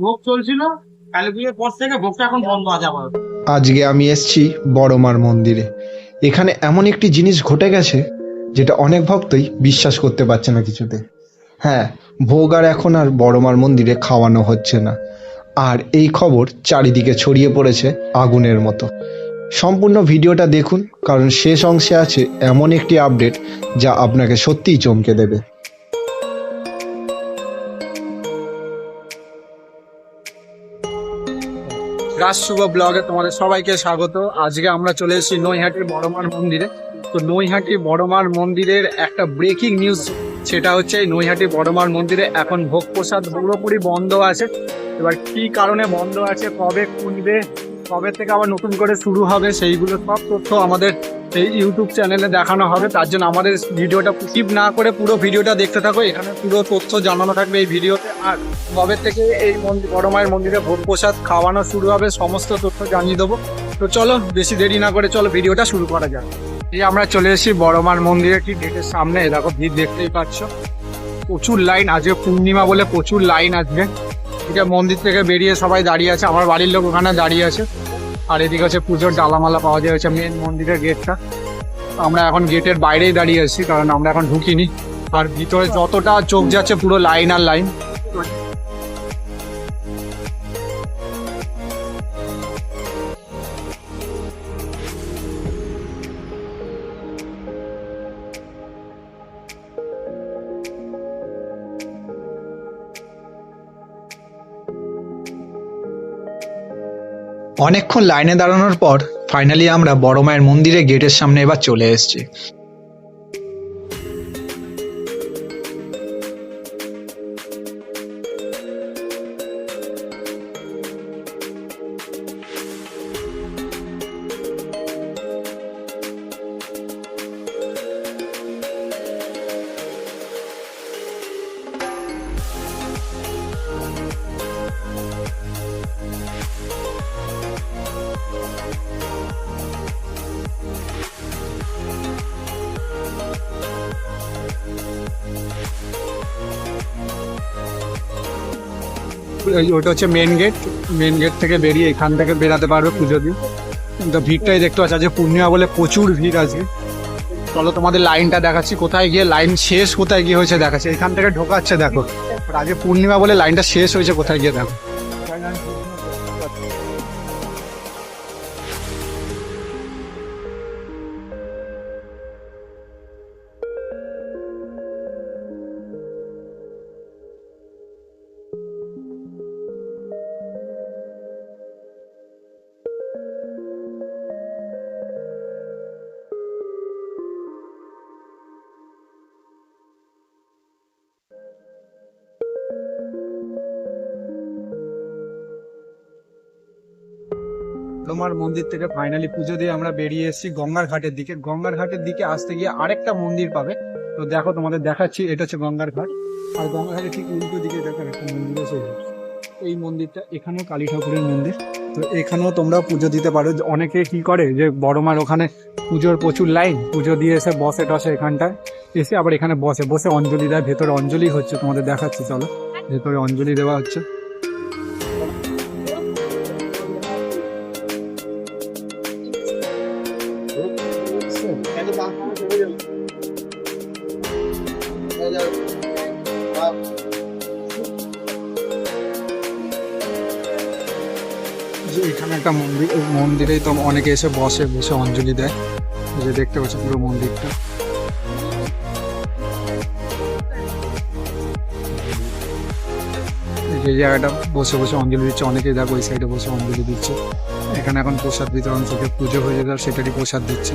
ভোগ চলছিল। পর থেকে ভোগটা এখন বন্ধ আছে আজকে আমি এসেছি বড়মার মন্দিরে। এখানে এমন একটি জিনিস ঘটে গেছে, যেটা অনেক ভক্তই বিশ্বাস করতে পারছে না কিছুতে। হ্যাঁ ভোগ আর এখন আর বড়মার মন্দিরে খাওয়ানো হচ্ছে না। আর এই খবর চারিদিকে ছড়িয়ে পড়েছে আগুনের মতো। সম্পূর্ণ ভিডিওটা দেখুন, কারণ শেষ অংশে আছে এমন একটি আপডেট যা আপনাকে সত্যিই চমকে দেবে। রাজ শুভ ব্লগে তোমাদের সবাইকে স্বাগত। আজকে আমরা চলে এসেছি নৈহাটির বড়মার মন্দিরে। তো নৈহাটি বড়মার মন্দিরের একটা ব্রেকিং নিউজ সেটা হচ্ছে নৈহাটি বড়মার মন্দিরে এখন ভোগ প্রসাদ পুরোপুরি বন্ধ আছে। এবার কি কারণে বন্ধ আছে, কবে খুলবে, কবে থেকে আবার নতুন করে শুরু হবে, সেইগুলো সব তথ্য আমাদের এই ইউটিউব চ্যানেলে দেখানো হবে। তার জন্য আমাদের ভিডিওটা স্কিপ না করে পুরো ভিডিওটা দেখতে থাকো। এখানে পুরো তথ্য জানানো থাকবে এই ভিডিওতে আর কবে থেকে এই মন্দির বড় মায়ের মন্দিরে ভোগ প্রসাদ খাওয়ানো শুরু হবে সমস্ত তথ্য জানিয়ে দেবো। তো চলো, বেশি দেরি না করে চলো ভিডিওটা শুরু করা যাক। এই আমরা চলে এসেছি বড় মার মন্দিরে। ঠিক গেটের সামনে। দেখো, ভিড় দেখতেই পাচ্ছ। প্রচুর লাইন আজকে পূর্ণিমা বলে প্রচুর লাইন আজকে এটা মন্দির থেকে বেরিয়ে সবাই দাঁড়িয়ে আছে। আমার বাড়ির লোক ওখানে দাঁড়িয়ে আছে। আর এদিকে হচ্ছে পুজোর ডালামালা পাওয়া যায় হচ্ছে মেন মন্দিরের গেটটা আমরা এখন গেটের বাইরেই দাঁড়িয়ে আছি, কারণ আমরা এখন ঢুকিনি। আর ভিতরে যতটা চোখ যাচ্ছে পুরো লাইন আর লাইন অনেকক্ষণ লাইনে দাঁড়ানোর পর ফাইনালি আমরা বড় মায়ের মন্দিরে গেটের সামনে এবার চলে এসেছি। এই ওটা হচ্ছে মেন গেট মেন গেট থেকে বেরিয়ে এখান থেকে বেরাতে পারবে পুজো দিয়ে তো ভিড়টাই দেখতে পাচ্ছি, আজকে পূর্ণিমা বলে প্রচুর ভিড় আজকে। চলো তোমাদের লাইনটা দেখাচ্ছি, কোথায় গিয়ে লাইন শেষ, কোথায় গিয়ে হয়েছে দেখাচ্ছি। এখান থেকে ঢোকাচ্ছে, দেখো। আগে পূর্ণিমা বলে লাইনটা শেষ হয়েছে, কোথায় গিয়ে দেখো। তোমার মন্দির থেকে ফাইনালি পুজো দিয়ে আমরা বেরিয়ে এসেছি গঙ্গার ঘাটের দিকে। গঙ্গার ঘাটের দিকে আসতে গিয়ে আরেকটা মন্দির পাবে। তো দেখো তোমাদের দেখাচ্ছি, এটা হচ্ছে গঙ্গার ঘাট। আর গঙ্গার ঘাটের ঠিক উল্টো দিকে দেখো একটা মন্দির আছে। এই মন্দিরটা এখানেও কালী ঠাকুরের মন্দির। তো এখানেও তোমরা পুজো দিতে পারো। অনেকে কি করে যে বড় মার ওখানে পুজোর প্রচুর লাইন, পুজো দিয়ে এসে বসে টসে এখানটায়। এসে আবার এখানে বসে বসে অঞ্জলি দেয়, ভেতরে অঞ্জলি হচ্ছে তোমাদের দেখাচ্ছি, চলো। ভেতরে অঞ্জলি দেওয়া হচ্ছে। যে এখানে একটা মন্দির মন্দিরেই তো অনেকে এসে বসে বসে অঞ্জলি দেয়। যে দেখতে পাচ্ছি পুরো মন্দিরটা। এই জায়গাটা বসে বসে অঞ্জলি দিচ্ছে। অনেকে দেখো ওই সাইডে বসে অঞ্জলি দিচ্ছে। এখানে এখন প্রসাদ বিতরণ থেকে পুজো হয়ে যেতে সেটারই প্রসাদ দিচ্ছে।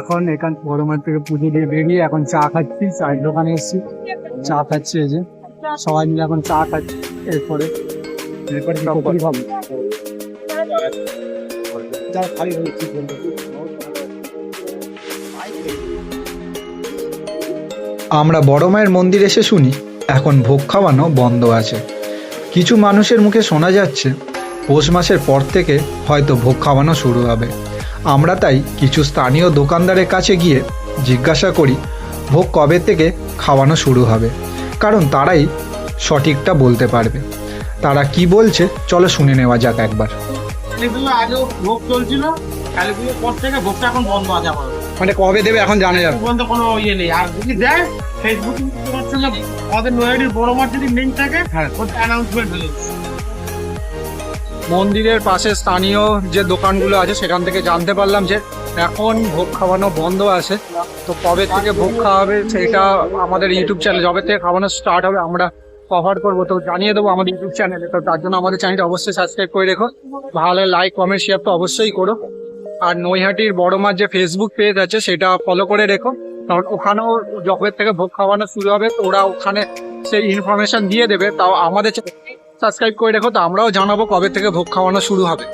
এখন এখান বড়মার থেকে পুজো দিয়ে বেরিয়ে এখন চা খাচ্ছি চায়ের দোকানে এসেছি। চা খাচ্ছি এই যে সবাই মিলে এখন চা খাচ্ছি এরপরে। এরপরে আমরা বড় মায়ের মন্দির এসে শুনি এখন ভোগ খাওয়ানো বন্ধ আছে। কিছু মানুষের মুখে শোনা যাচ্ছে পৌষ মাসের পর থেকে হয়তো ভোগ খাওয়ানো শুরু হবে। আমরা তাই কিছু স্থানীয় দোকানদারের কাছে গিয়ে জিজ্ঞাসা করি ভোগ কবে থেকে খাওয়ানো শুরু হবে? কারণ তারাই সঠিকটা বলতে পারবে। তারা কি বলছে চলো শুনে নেওয়া যাক একবার। আগেও ভোগ চলছিল কালী পুজোর পর থেকে ভোগটা এখন বন্ধ আছে আমার মানে কবে দেবে এখন জানা যাবে। পর্যন্ত কোনো ইয়ে নেই। আর যদি দেয় ফেসবুক আমাদের নয়াডির বড় মাঠ যদি লিঙ্ক থাকে হ্যাঁ। অ্যানাউন্সমেন্ট হয়ে যাবে। মন্দিরের পাশে স্থানীয় যে দোকানগুলো আছে, সেখান থেকে জানতে পারলাম যে এখন ভোগ খাওয়ানো বন্ধ আছে। তো কবে থেকে ভোগ খাওয়াবে সেটা আমাদের ইউটিউব চ্যানেল যবে থেকে খাওয়ানো স্টার্ট হবে, আমরা কভার করব। তো জানিয়ে দেবো আমাদের ইউটিউব চ্যানেলে তো তার জন্য আমাদের চ্যানেলটা অবশ্যই সাবস্ক্রাইব করে রেখো। ভালো লাইক কমেন্ট শেয়ার তো অবশ্যই করো। আর নৈহাটির বড় মার যে ফেসবুক পেজ আছে, সেটা ফলো করে রেখো। কারণ ওখানেও যবে থেকে ভোগ খাওয়ানো শুরু হবে, তো ওরা ওখানে সেই ইনফরমেশন দিয়ে দেবে। তাও আমাদের সাবস্ক্রাইব করে রেখো তো আমরাও জানাব কবে থেকে ভোগ খাওয়ানো শুরু হবে।